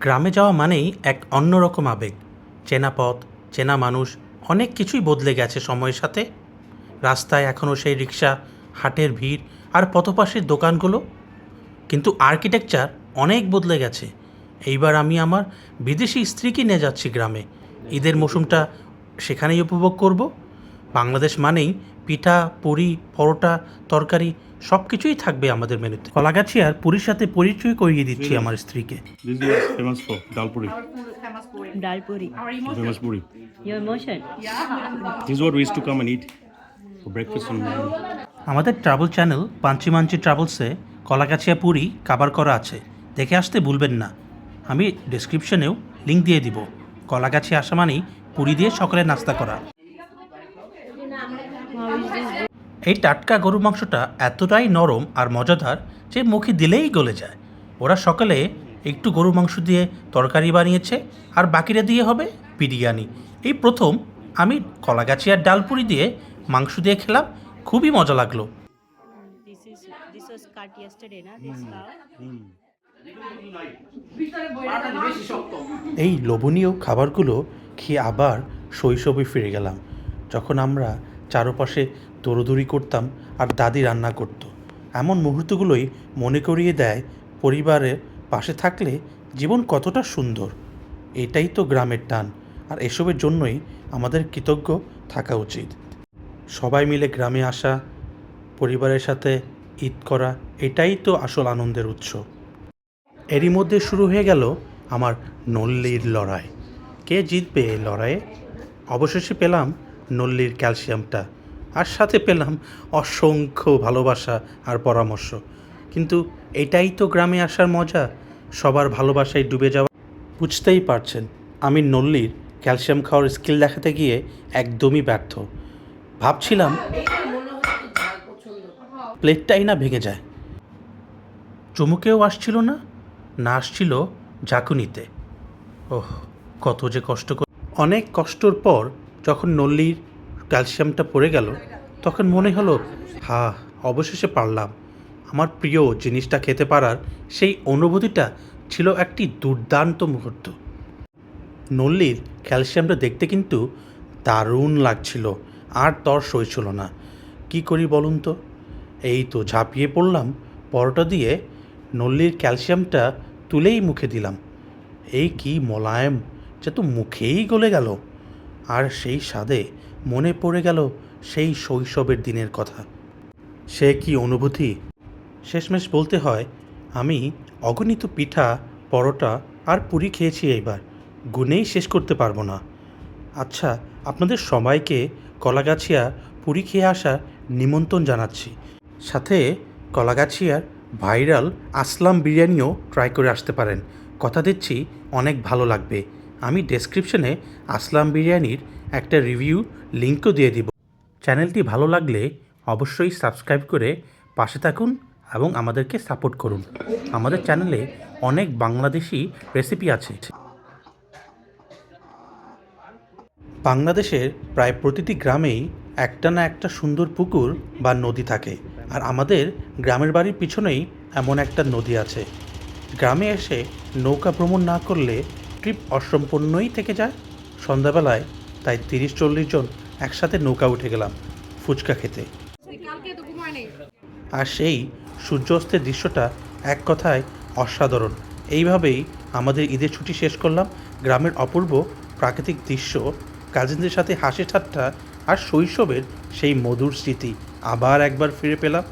গ্রামে যাওয়া মানেই এক অন্যরকম আবেগ। চেনা পথ, চেনা মানুষ, অনেক কিছুই বদলে গেছে সময়ের সাথে। রাস্তায় এখনও সেই রিক্সা, হাটের ভিড় আর পথপাশের দোকানগুলো। কিন্তু আর্কিটেকচার অনেক বদলে গেছে। এইবার আমি আমার বিদেশি স্ত্রীকে নিয়ে যাচ্ছি গ্রামে। ঈদের মৌসুমটা সেখানেই উপভোগ করব। বাংলাদেশ মানেই পিঠা, পুরি, পরোটা, তরকারি সব কিছুই থাকবে আমাদের মেনুতে কলাগাছি আর পুরীর সাথে পরিচয় করিয়ে দিচ্ছি আমার স্ত্রীকে This is famous for dal puri. Dal puri. Famous puri. Your emotion. This is what we used to come and eat for breakfast and আমাদের ট্রাভেল চ্যানেল পাঞ্চি মাঞ্চি ট্রাভেলসে কলাগাছিয়া পুরী কাবার করা আছে দেখে আসতে ভুলবেন না আমি ডিসক্রিপশনেও লিঙ্ক দিয়ে দিব কলাগাছি আসা মানেই পুরী দিয়ে সকালে নাস্তা করা How is this? এই টাটকা গরুর মাংসটা এতটাই নরম আর মজাদার যে মুখে দিলেই গলে যায়। ওরা সকালে একটু গরুর মাংস দিয়ে তরকারি বানিয়েছে আর বাকিটা দিয়ে হবে বিরিয়ানি। এই প্রথম আমি কলাগাছি আর ডালপুরি দিয়ে মাংস দিয়ে খেলাম খুবই মজা লাগল. এই লোভনীয় খাবারগুলো খেয়ে আবার শৈশবে ফিরে গেলাম। যখন আমরা চারপাশে দৌড়দৌড়ি করতাম আর দাদি রান্না করত। এমন মুহূর্তগুলোই মনে করিয়ে দেয় পরিবারের পাশে থাকলে জীবন কতটা সুন্দর। এটাই তো গ্রামের টান, আর এসবের জন্যই আমাদের কৃতজ্ঞ থাকা উচিত। সবাই মিলে গ্রামে আসা, পরিবারের সাথে ঈদ করা, এটাই তো আসল আনন্দের উৎস। এরই মধ্যে শুরু হয়ে গেল আমার নল্লির লড়াই। কে জিতবে এই লড়াইয়ে? অবশেষে পেলাম নল্লির ক্যালসিয়ামটা। আর সাথে পেলাম অসংখ্য ভালোবাসা আর পরামর্শ। কিন্তু এটাই তো গ্রামে আসার মজা। সবার ভালোবাসায় ডুবে যাওয়া। বুঝতেই পারছেন, আমি নল্লির ক্যালসিয়াম খাওয়ার স্কিল দেখাতে গিয়ে একদমই ব্যর্থ। ভাবছিলাম প্লেটটাই না ভেঙে যায়। চুমুকেও আসছিল না? না আসছিল ঝাঁকুনিতে। ওহ, কত যে কষ্ট অনেক কষ্টর পর যখন নল্লির ক্যালসিয়ামটা পড়ে গেল, তখন মনে হলো, হা, অবশেষে পারলাম। আমার প্রিয় জিনিসটা খেতে পারার সেই অনুভূতিটা ছিল একটি দুর্দান্ত মুহূর্ত। নল্লির ক্যালসিয়ামটা দেখতে কিন্তু দারুণ লাগছিল, আর তর সইছিল না। কি করি বলুন তো? এই তো ঝাঁপিয়ে পড়লাম, পরোটা দিয়ে নল্লির ক্যালসিয়ামটা তুলেই মুখে দিলাম। এই কি মোলায়েম, যে তো মুখেই গলে গেল। আর সেই স্বাদে মনে পড়ে গেল সেই শৈশবের দিনের কথা। সে কি অনুভূতি? শেষমেশ বলতে হয়, আমি অগণিত পিঠা, পরোটা আর পুরি খেয়েছি এইবার। গুনেই শেষ করতে পারব না। আচ্ছা আপনাদের সবাইকে কলাগাছিয়া পুরি খেয়ে আসার নিমন্ত্রণ জানাচ্ছি। সাথে কলাগাছিয়ার ভাইরাল আসলাম বিরিয়ানিও ট্রাই করে আসতে পারেন। কথা দিচ্ছি, অনেক ভালো লাগবে। আমি ডেসক্রিপশনে আসলাম বিরিয়ানির একটা রিভিউ লিঙ্কও দিয়ে দিব। চ্যানেলটি ভালো লাগলে অবশ্যই সাবস্ক্রাইব করে পাশে থাকুন এবং আমাদেরকে সাপোর্ট করুন। আমাদের চ্যানেলে অনেক বাংলাদেশি রেসিপি আছে। বাংলাদেশের প্রায় প্রতিটি গ্রামেই একটা না একটা সুন্দর পুকুর বা নদী থাকে। আর আমাদের গ্রামের বাড়ির পিছনেই এমন একটা নদী আছে। গ্রামে এসে নৌকা ভ্রমণ না করলে ট্রিপ অসম্পূর্ণই থেকে যায়। সন্ধ্যাবেলায় তাই তিরিশ চল্লিশ জন একসাথে নৌকা উঠে গেলাম ফুচকা খেতে। আর সেই সূর্যাস্তের দৃশ্যটা এক কথায় অসাধারণ। এইভাবেই আমাদের ঈদের ছুটি শেষ করলাম। গ্রামের অপূর্ব প্রাকৃতিক দৃশ্য, কাজিনদের সাথে হাসি ঠাট্টা আর শৈশবের সেই মধুর স্মৃতি আবার একবার ফিরে পেলাম।